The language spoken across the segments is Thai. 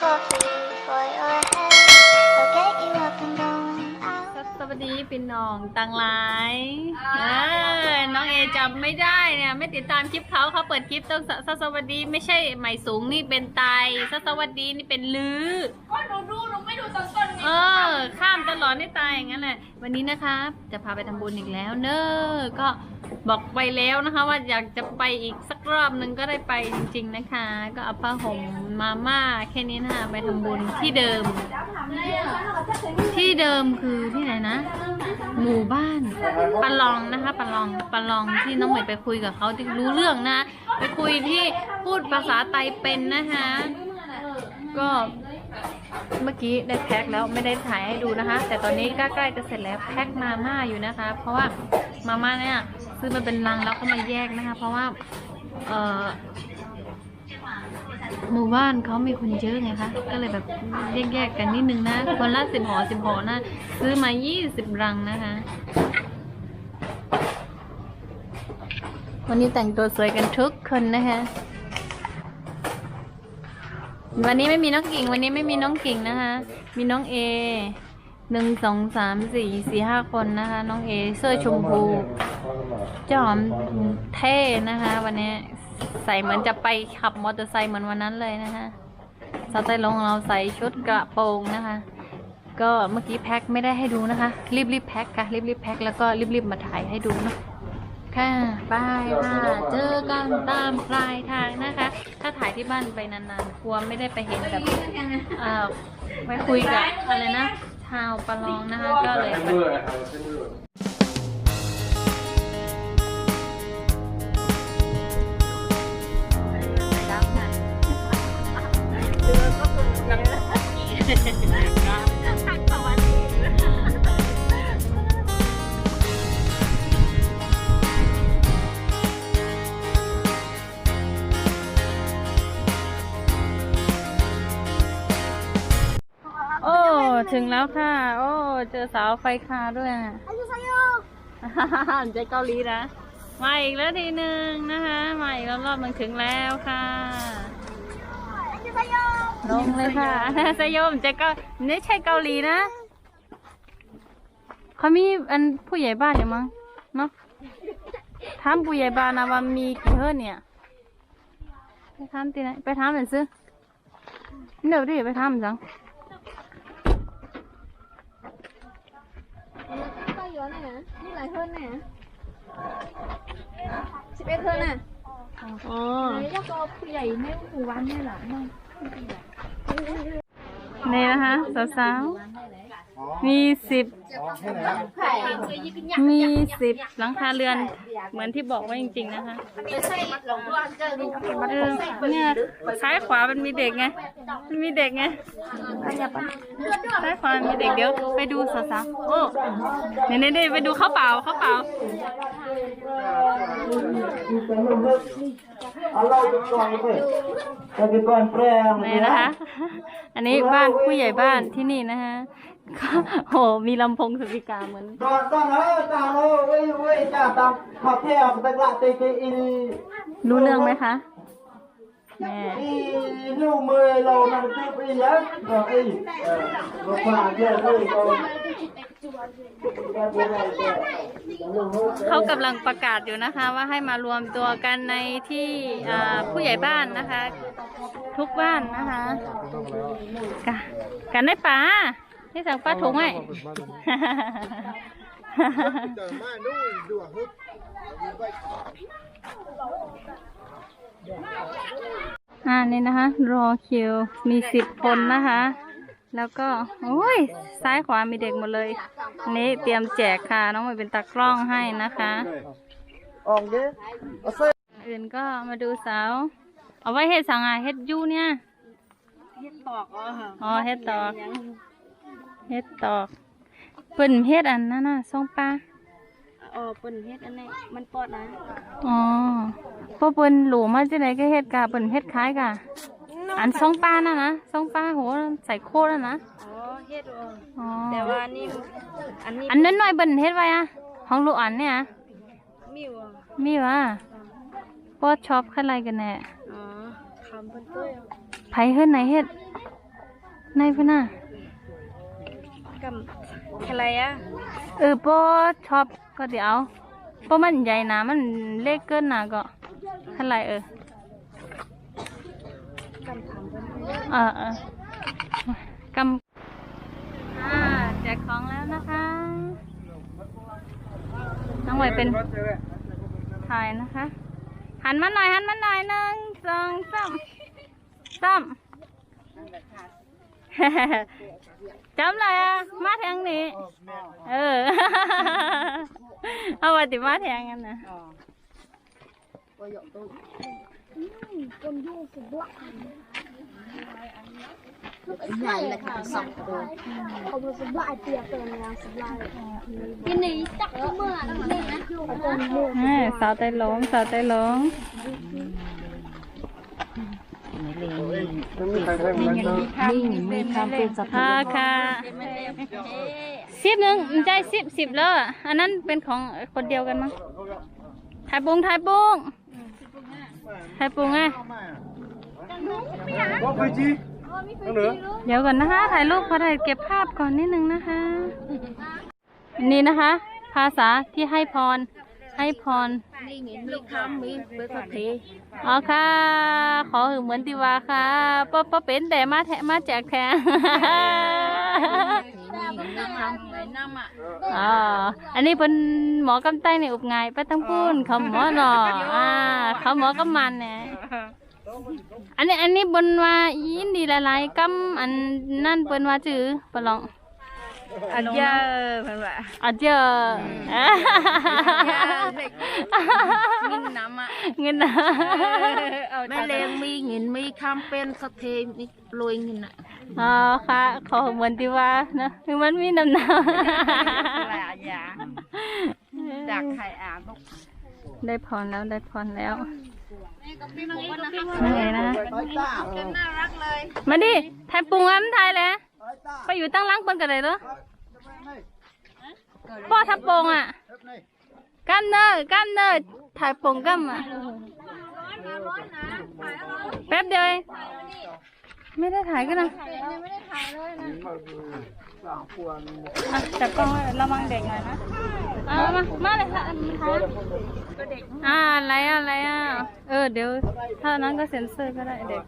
coffee for your head. I'll get you up and going out. สวัสดีพี่น้องตังหลายเออน้องเอจำไม่ได้เนี่ยไม่ติดตามคลิปเขาเขาเปิดคลิปต้องสสวัสดีไม่ใช่ใหม่สูงนี่เป็นไตสสวัสดีนี่เป็นลือ ก็หนูดูหนูไม่ดูตอนต้นไงเออ ข้ามตลอดนี่ตายอย่างนั้นแหละวันนี้นะคะจะพาไปทำบุญอีกแล้วเนอะก็บอกไปแล้วนะคะ ว่าอยากจะไปอีกสักรอบหนึ่งก็ได้ไปจริง ๆนะคะ ก็เอาผ้าห่ม มาม่าแค่นี้นะคะไปทำบุญที่เดิม ที่เดิมคือที่ไหนนะ หมู่บ้านปะลองนะคะปะลองปะลองที่น้องใหม่ไปคุยกับเขาที่รู้เรื่องนะ ไปคุยที่พูดภาษาไทยเป็นนะคะก็เมื่อกี้ได้แพ็คแล้วไม่ได้ถ่ายให้ดูนะคะ แต่ตอนนี้ก็ใกล้จะเสร็จแล้วแพ็คมาม่าอยู่นะคะ เพราะว่ามาม่าเนี่ยซื้อมาเป็นลังแล้วก็มาแยกนะคะ เพราะว่าเอ่อ หมู่บ้านเขามีคนเยอะไงคะ ก็เลยแบบแยกๆกันนิดนึงนะ คนละสิบห่อสิบห่อนะ ซื้อมายี่สิบรังนะคะ วันนี้แต่งตัวสวยกันทุกคนนะคะ วันนี้ไม่มีน้องกิ่ง วันนี้ไม่มีน้องกิ่งนะคะ มีน้องเอหนึ่งสองสามสี่สี่ห้าคนนะคะ น้องเอเสื้อชมพูจอมเท่นะคะ วันนี้ ใส่เหมือนจะไปขับมอเตอร์ไซค์เหมือนวันนั้นเลยนะคะสาวใต้ลงเราใส่ชุดกระโปรงนะคะ ก็เมื่อกี้แพ็คไม่ได้ให้ดูนะคะ รีบรีบๆแพ็คค่ะรีบรีบๆแพ็คแล้วก็รีบรีบๆมาถ่ายให้ดูเนาะค่ะบายค่ะเจอกันตามปลายทางนะคะ ถ้าถ่ายที่บ้านไปนานๆกลัวไม่ได้ไปเห็นแบบเอ่อไปคุยกับอะไรนะชาวประลองนะคะก็เลย ถึงแล้วค่ะ โอ้ เจอสาวไฟคาด้วยอะใจเกาหลีนะ มาอีกแล้วทีหนึ่งนะคะ มาอีกแล้วรอบหนึงถึงแล้วค่ะลงเลยค่ะสยมใจเกาไม่ใช่เกาหลีนะเขามีอันผู้ใหญ่บ้านอยู่มั้งเนาะถามผู้ใหญ่บ้านนะว่ามีกี่เฮิรนเนี่ยไปถามที่ไหนไปถามหน่อยสิเดี๋ยวดิไปถามจัง ก็เยอะหน่อยนะ นี่หลายเท่าน่ะสิบเอ็ดเท่าน่ะอ๋อแล้วก็ผู้ใหญ่ในหมู่บ้านนี่แหละน้องนี่นะคะสาวๆ มีสิบมีสิบหลังคาเรือน เหมือนที่บอกไว้จริง ๆ นะคะเออเนี่ยซ้ายขวามันมีเด็กไงมันมีเด็กไงซ้ายขวามันมีเด็กเดี๋ยวไปดูสาวๆโอ้เนี่ยเนี่ยไปดูข้าวเปล่าข้าวเปล่า Allah ก่อนไปแต่ก่อนแปลงนี่นะคะ อันนี้บ้านผู้ใหญ่บ้านที่นี่นะคะก็ โหมีลำโพงสปีกาเหมือนตอนตอนเออตอนเออเว้ยเว้ยจ้าตามขอแท้ตะกละเตเตอีรู้เรื่องไหมคะแม่อีลูกมือเรานั่นคือปีแล้วก็อีเออก็ฝากเยอะเลยก็เขากำลังประกาศอยู่นะคะ ว่าให้มารวมตัวกันในที่อ่าผู้ใหญ่บ้านนะคะ ทุกบ้านนะคะกะกันได้ป่า ให้สั่งป้าถุงไว้อ่านี่นะคะ รอคิวมีสิบคนนะคะ แล้วก็โอ้ยซ้ายขวามีเด็กหมดเลยอันนี้เตรียมแจกค่ะ น้องใหม่เป็นตากล้องให้นะคะออกเด้อเอาใส่อื่นก็มาดูสาว เอาไว้เฮ็ดสังอะเฮ็ดยูเนี่ย เฮ็ดตอกอ๋ออ๋อเฮ็ดตอก เฮ็ดตอกเปิ่นเฮ็ดอันนั้นน่ะส่องปลาอ๋อเปิ้นเฮ็ดอันนี้มันปอดนะอ๋อพอเปิ่นหลูมาจังไดก็เฮ็ดกะเปิ่นเฮ็ดคล้ายกะอันส่องปลาน่ะนะส่องปลาโหใส่โคตรน่ะนะอ๋อเฮ็ดอ๋ออ๋อแต่ว่านี่อันนี้อันนั้นหน่อยเปิ่นเฮ็ดไว้อะของลูกอันเนี่ยมีว่ะมีวะปอดชอบขั้นไรกันแน่อ๋อคำเพิ่นเต้ยไผเฮ็ดไหนเฮ็ดในพะน่ะ กับอะไรอะเออปอชอบก็เดี๋ยวปอมันใหญ่นะมันเล็กเกินนะก็เท่าไรเออเออเออกำอ่าแจกของแล้วนะคะน้องไหวเป็นถ่ายนะคะ หันมาหน่อยหันมาหน่อยหนึ่งสองสามสาม จำเลยอะมาทางนี้เออเอาไว้ติมาแทงกันนะ เอ้ยสาว ไตหลงสาวไตหลงนิ่งมีความเป็นสภาค่ะค่ะสิบหนึ่งไม่ใช่สิบสิบแล้วอะอันนั้นเป็นของคนเดียวกันมั้งถ่ายปุงถ่ายปุงถ่ายปุงไงบอกไปจีเอาเดี๋ยวก่อนนะคะถ่ายรูปขอถ่ายเก็บภาพก่อนนิดนึงนะคะ นี่นะคะ ภาษาที่ให้พร ให้พรนี่ไงมีคำมีเบอร์สเทอ๋อค่ะ ขอหือเหมือนติวาค่ะป้าป้าเป็นแต่มาแทะมาแจกแทนมีคำไว้น้ำอะอ๋อ อันนี้เป็นหมอกำไตในอุบไงไปตั้งพูนเขาหมอหนออ่าเขาหมอกำมันเนี่ยอันนี้อันนี้บนว่ายินดีหลายๆกำอันนั่นเป็นว่าจื้อปะลอง อันเยอะเพิ่นว่าอาเจอมีน้ำอะเงินนะเอาแม่เลงมีเงินมีคำเป็นสเทมีรวยเงินอะอ๋อค่ะขอเหมือนที่ว่านะคือมันมีน้ำหนาหลายอย่างจากไข่อาบได้พรแล้วได้พรแล้วมาเลยนะมาดิถ่ายปุงอะมันถ่ายเลย ไปอยู่ตั้งหล้างเปิ้นกันเลยเหรอพ่อทับปงอะกันเนอร์กันเนอร์ถ่ายปงกัมอะแป๊บเดียวเองไม่ได้ถ่ายกันนะอะจับกล้องไว้ระวังเด็กหน่อยนะเอามามาเลยค่ะมาถ่ายอ่าอะไรอะอะไรอะเออเดี๋ยวถ้านั้นก็เซ็นเซอร์ก็ได้เด็ก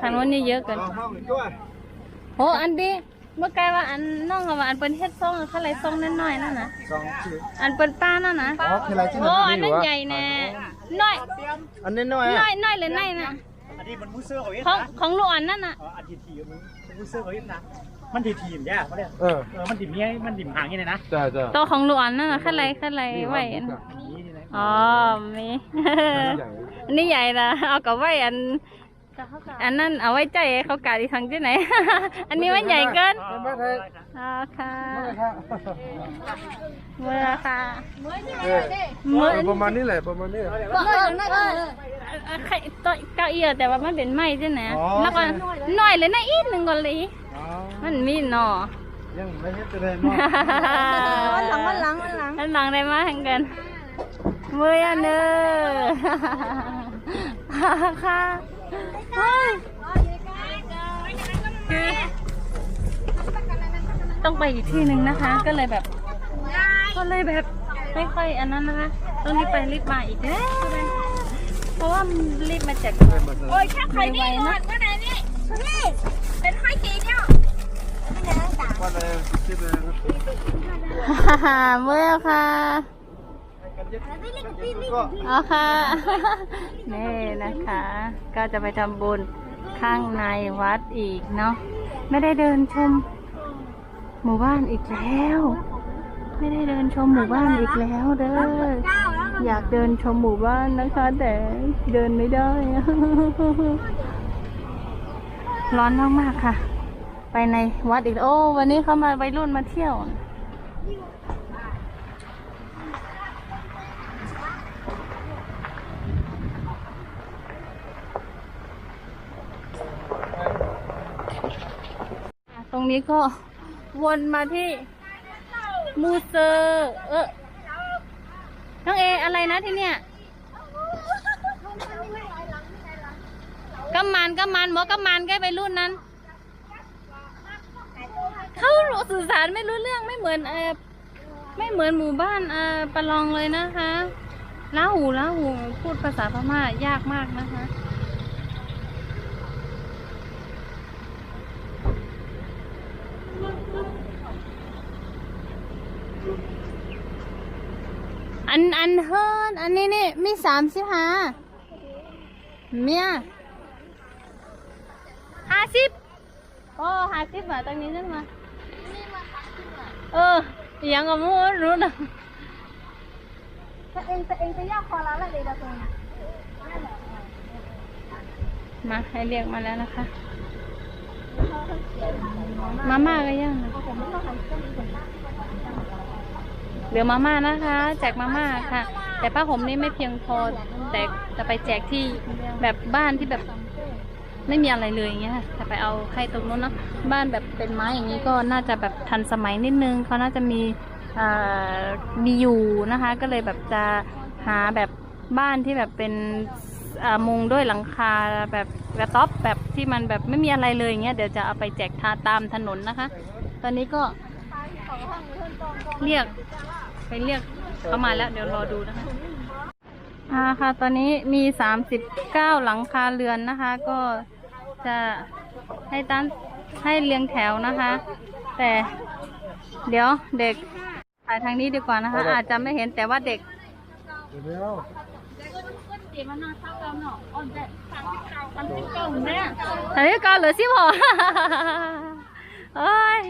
ทางโน้นนี่เยอะเกินห้องด้วย โหอันดีเมื่อไกลว่าอันน้องอะว่าอันเป็นเฮ็ดซองอะเขาไรซองน้อยๆนั่นนะสองชื่ออันเป็นป้านั่นนะอ๋อคืออะไรที่โอ้มันอันนี่นั้นวะใหญ่แน่น้อยอันนี้น้อยน้ออะยน้อยเลยน้อยนะอันนี้มันมูเซอร์เขาเองของนะของลูกอันนั่นน่ะอ๋ออันทีทีมันมูเซอร์เขาเองนะ มันทีทีมย่าเขาเนี่ยเออเออ มันดิ่มเงี้ยมันดิ่มหางอย่างนี้นะจ้าจ้าตัวของลูกอันนั่นน่ะข้าไรข้าไรไว้อันนี่นี่นะอ๋อมี อันนี้ใหญ่นะเอากับไว้อัน อันนั้นเอาไว้ใจเขากาดีทางที่ไหน อันนี้มันใหญ่เกินมาไทยอ๋อค่ะมาค่ะเมื่อค่ะเออเมื่อประมาณนี้แหละประมาณนี้เออเออใครตัวเก้าอี้อะแต่ว่ามันเป็นไม้ใช่ไหมแล้วก็หน่อยเลยนะอีกหนึ่งก่อนเลยอ๋อมันมีหนอยังไม่เฮ็ดจะได้เนาะวันหลังวันหลังวันหลังวันหลังได้มาแข่งกันเมื่อเนอค่ะเฮ้ย คือต้องไปอีกที่หนึ่งนะคะ ก็เลยแบบ ก็เลยแบบไม่ค่อยอันนั้นนะคะ ต้องรีบไปรีบมาอีกแล้วเพราะว่ามันรีบมาจากโอ้ยแค่ไข่นี่ไวก่อนะนว่ไหนนี่นี่เป็นไข่จีเนี่ยว่าอะไรคิดเลยเมื่อค่ะ อ๋อค่ะนี่นะคะ ก็จะไปทำบุญข้างในวัดอีกเนาะไม่ได้เดินชม หมู่บ้านอีกแล้ว ไม่ได้เดินชมหมู่บ้านอีกแล้วเด้ออยากเดินชมหมู่บ้านนะคะ แต่เดินไม่ได้ ร้อนมากๆค่ะ ไปในวัดอีก โอ้ วันนี้เขามาวัยรุ่นมาเที่ยว ต รงนี้ก็วนมาที่มูเซอร์เออน้องเออะไรนะที่เนี่ยกำมันกำมันหมอกำมันใกล้ไปรุ่นนั้น เขาสื่อสารไม่รู้เรื่องไม่เหมือนเออไม่เหมือนหมู่บ้านเออประลองเลยนะคะล้าหูล้าหูพูดภาษาพม่ายากมากนะคะ อันอันเฮิร์นอันนี้นี่มีสามสิบห้าเมียห้าสิบโอ้ห้าสิบบาทตรงนี้ใช่ไหมเออยังกับมูรู้นะถ้าเองแต่เองจะยากคอแล้วแหละเด็กตรงนี้มาให้เรียกมาแล้วนะคะ มาม่าก็ย่างนะ เหลือมาม่านะคะ แจกมาม่าค่ะ แต่ผ้าห่มนี่ไม่เพียงพอแต่จะไปแจกที่แบบบ้านที่แบบไม่มีอะไรเลยอย่างเงี้ยค่ะจะไปเอาให้ตรงนู้นเนาะบ้านแบบเป็นไม้อย่างนี้ก็น่าจะแบบทันสมัยนิดนึงเขาน่าจะมีมีอยู่นะคะ ก็เลยแบบจะหาแบบบ้านที่แบบเป็นมุงด้วยหลังคาแบบกระต๊อบแบบที่มันแบบไม่มีอะไรเลยอย่างเงี้ยเดี๋ยวจะเอาไปแจกทาตามถนนนะคะ ตอนนี้ก็เรียก ไปเรียกเขามาแล้ว เดี๋ยวรอดูนะคะอ่าค่ะ ตอนนี้มีสามสิบเก้าหลังคาเรือนนะคะ ก็จะให้ตั้นให้เรียงแถวนะคะ แต่เดี๋ยวเด็กถ่ายทางนี้ดีกว่านะคะ อาจจะไม่เห็นแต่ว่าเด็กเดี๋ยวอันนี้ก็เหลือสิบหอเอ้ย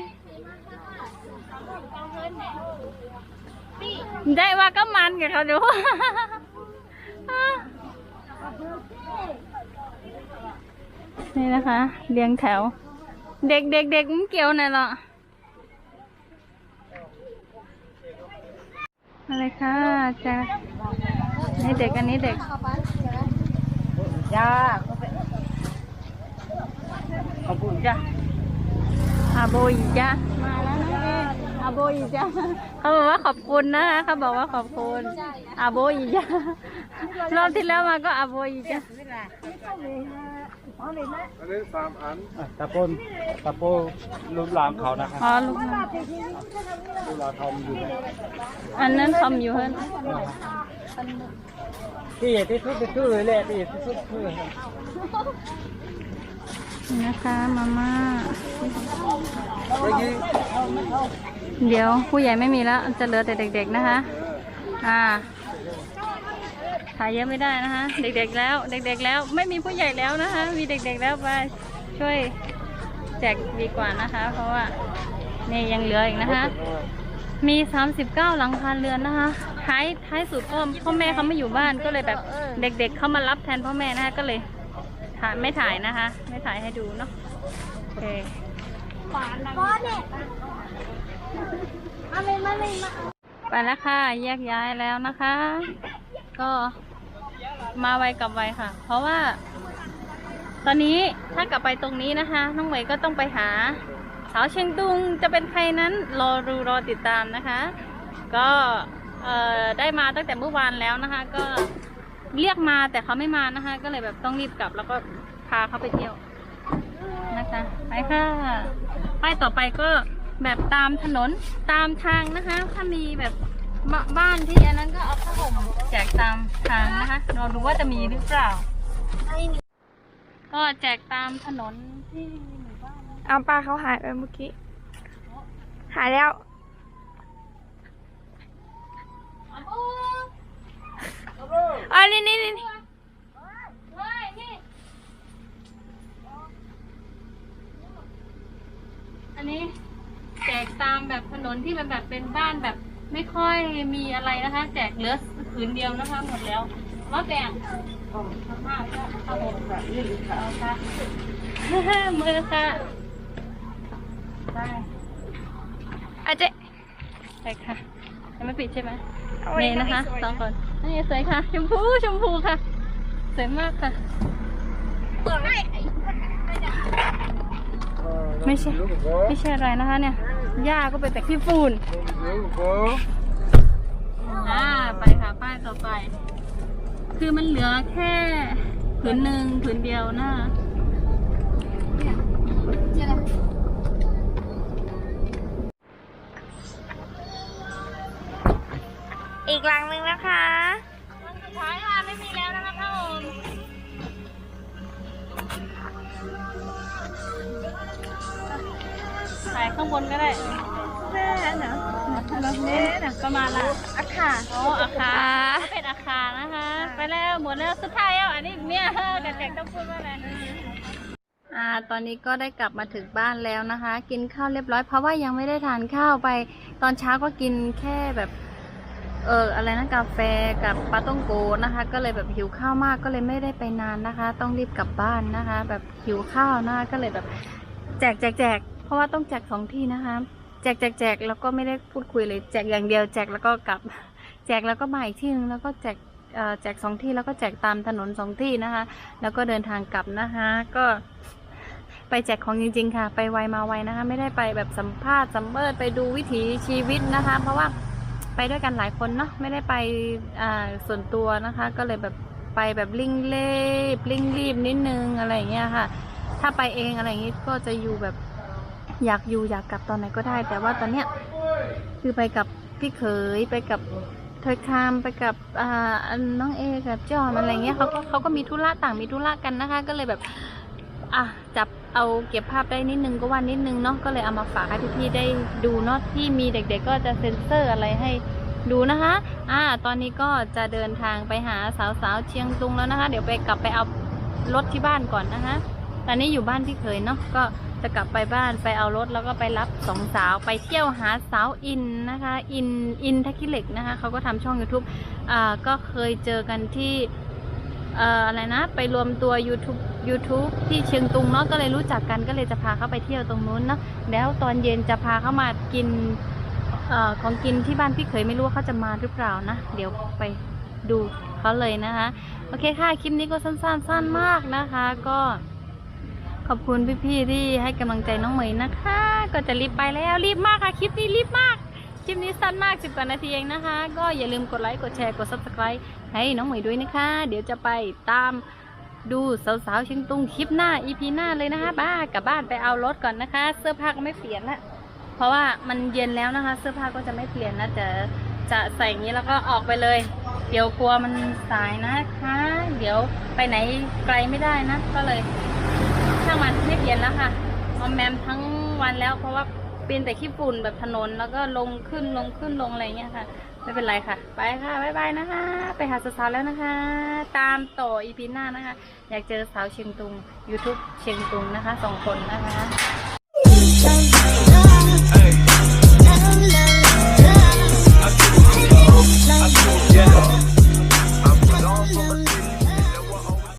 ได้ว่าก็มันกับเขาดูนี่นะคะ เรียงแถว เด็กเด็กเด็กมันเกี่ยวไหนหรออะไรค่ะจะนี่เด็กอันนี้เด็กจ้าขอบคุณจ้าอาโบอีจ้ะมาแล้วนะ อาโบอีจ้ะเขาบอกว่าขอบคุณนะคะเขาบอกว่าขอบคุณอาโบอีจ้ะรอบที่แล้วมาก็อาโบอีจ้ะอันนี้สามอันตะปนตะโปลูกหลานเขานะครับอ๋อลูกน้ลูกหลานเขาอยู่ในำอันนั้นทำอยู่เฮ้ยที่ที่สุดที่สุดเลยแหละที่ที่สุดคือนี่นะคะมาม่าเมื่อกี้ เดี๋ยวผู้ใหญ่ไม่มีแล้ว จะเหลือแต่เด็ก ๆนะคะ อ่าถ่ายเยอะไม่ได้นะคะ เด็กๆแล้ว เด็กๆแล้วไม่มีผู้ใหญ่แล้วนะคะ มีเด็กๆแล้วไปช่วยแจกดีกว่านะคะ เพราะว่านี่ยังเหลืออีกนะคะ มี 39 หลังคาเรือนนะคะ ท้ายท้ายสุดก็พ่อแม่เขาไม่อยู่บ้านก็เลยแบบเด็กๆเขามารับแทนพ่อแม่นะคะก็เลยถ่ายไม่ถ่ายนะคะ ไม่ถ่ายให้ดูเนาะโอเคก้อนเนี่ย มาเลยมาเลยมาไปแล้วค่ะ แยกย้ายแล้วนะคะ ก็มาไวกลับไวค่ะ เพราะว่า ตอนนี้ถ้ากลับไปตรงนี้นะคะ น้องเหมยก็ต้องไปหาสาวเชียงตุงจะเป็นใครนั้นรอดูรอติดตามนะคะ ก็ได้มาตั้งแต่เมื่อวานแล้วนะคะ ก็เรียกมาแต่เขาไม่มานะคะ ก็เลยแบบต้องรีบกลับแล้วก็พาเขาไปเที่ยวนะคะไปค่ะป้ายต่อไปก็ แบบตามถนนตามทางนะคะ ถ้ามีแบบบบ้านที่อันนั้นก็เอาผ้าห่มแจกตามทางนะคะรอดูว่าจะมีหรือเปล่า ก็แจกตามถนนที่หมู่บ้านเอาปลาเขาหายไปเมื่อกี้ หายแล้วอ๋อนี่นี่นี่อันนี้แจ กตามแบบถนนที่มันแบบเป็นบ้านแบบไม่ค่อยมีอะไรนะคะ แจกเหลือผืนเดียวนะคะ หมดแล้วว่าแบ่งมากก็เอาหมดเอาค่ะมือค่ะไปอาจจะไปค่ะยังไม่ปิดใช่ไหมนี่นะคะสองคนนี่สวยค่ะ ชมพูชมพูค่ะสวยมากค่ะไม่ใช่ลูกโบไม่ใช่อะไรนะคะเนี่ย หญ้าก็ไปแต่ขี้ฝุ่นอ่าไปค่ะป้ายต่อไป คือมันเหลือแค่ผืนหนึ่งผืนเดียวนะอีกหลังหนึ่งนะคะ ถ่ายข้างบนก็ได้แม่เนาะเน่นะประมาณละอาคาโอ้อาคาก็เป็นอาคานะคะ ไปแล้วหมดแล้วสุดท้ายแล้วอันนี้เนี่ยกระแจกต้องพูดว่าอะไรอ่าตอนนี้ก็ได้กลับมาถึงบ้านแล้วนะคะ กินข้าวเรียบร้อยเพราะว่ายังไม่ได้ทานข้าวไป ตอนเช้าก็กินแค่แบบเอออะไรนะกาแฟกับปลาต้องโกนะคะ ก็เลยแบบหิวข้าวมากก็เลยไม่ได้ไปนานนะคะ ต้องรีบกลับบ้านนะคะ แบบหิวข้าวนะคะก็เลยแบบแจกแจกแจก เพราะว่าต้องแจกสองที่นะคะแจกแจกแจกแล้วก็ไม่ได้พูดคุยเลยแจกอย่างเดียวแจกแล้วก็กลับ แจกแล้วก็มาอีกที่นึงแล้วก็แจกแจกสองที่แล้วก็แจกตามถนนสองที่นะคะ แล้วก็เดินทางกลับนะคะก็ไปแจกของจริง ๆ ค่ะ ไปไวมาไวนะคะ ไม่ได้ไปแบบสัมภาษณ์สัมเบิดไปดูวิถีชีวิตนะคะ เพราะว่าไปด้วยกันหลายคนเนาะไม่ได้ไปส่วนตัวนะคะ ก็เลยแบบไปแบบลิ่งเล่บลิ่งรีบนิดนึงอะไรอย่างเงี้ยค่ะ ถ้าไปเองอะไรอย่างงี้ก็จะอยู่แบบ อยากอยู่อยากกลับตอนไหนก็ได้ แต่ว่าตอนเนี้ยคือไปกับพี่เขยไปกับเธอคามไปกับอ่าน้องเอกับจอนอะไรเงี้ยเขาก็เขาก็มีธุระต่างมีธุระกันนะคะ ก็เลยแบบอะจับเอาเก็บภาพได้นิดนึงก็ว่านิดนึงเนาะก็เลยเอามาฝากให้พี่ๆได้ดูเนาะที่มีเด็กๆก็จะเซ็นเซอร์อะไรให้ดูนะคะ อ่า ตอนนี้ก็จะเดินทางไปหาสาวๆเชียงตุงแล้วนะคะ เดี๋ยวไปกลับไปเอารถที่บ้านก่อนนะคะ ตอนนี้อยู่บ้านพี่เคยเนาะ ก็ จะกลับไปบ้านไปเอารถแล้วก็ไปรับสองสาวไปเที่ยวหาสาวอินนะคะ อินอินทักกิเล็กนะคะเขาก็ทำช่อง YouTube อ่าก็เคยเจอกันที่อ่ออะไรนะไปรวมตัว YouTube YouTube ที่เชียงตุงเนาะก็เลยรู้จักกันก็เลยจะพาเขาไปเที่ยวตรงนู้นเนาะแล้วตอนเย็นจะพาเขามากินอ่อของกินที่บ้านพี่เคยไม่รู้ว่าเขาจะมาหรือเปล่านะ เดี๋ยวไปดูเขาเลยนะคะ โอเคค่ะ คลิปนี้ก็สั้นๆ สั้นมากนะคะ ก็ ขอบคุณพี่ๆที่ให้กำลังใจน้องเหมยนะคะ ก็จะรีบไปแล้วรีบมากค่ะคลิปนี้รีบมากคลิปนี้สั้นมากสิบกว่านาทีเองนะคะ ก็อย่าลืมกดไลค์กดแชร์กด subscribe ให้น้องเหมยด้วยนะคะ เดี๋ยวจะไปตามดูสาวๆเชียงตุงคลิปหน้า EP หน้าเลยนะคะ บ้ากลับบ้านไปเอารถก่อนนะคะ เสื้อผ้าก็ไม่เปลี่ยนละเพราะว่ามันเย็นแล้วนะคะ เสื้อผ้าก็จะไม่เปลี่ยนนะจะจะใส่อย่างนี้แล้วก็ออกไปเลย เดี๋ยวกลัวมันสายนะคะ เดี๋ยวไปไหนไกลไม่ได้นะก็เลยางมันไม่เย็นแล้วค่ะมอมแมมทั้งวันแล้ว เพราะว่าเป็นแต่ขี้ฝุ่นแบบถนนแล้วก็ลงขึ้นลงขึ้นลงอะไรเงี้ยค่ะ ไม่เป็นไรค่ะ ไปค่ะบายบายนะคะ ไปหาสาวๆแล้วนะคะ ตามต่ออีพีหน้านะคะ อยากเจอสาวเชียงตุง YouTube เชียงตุงนะคะสองคนนะคะ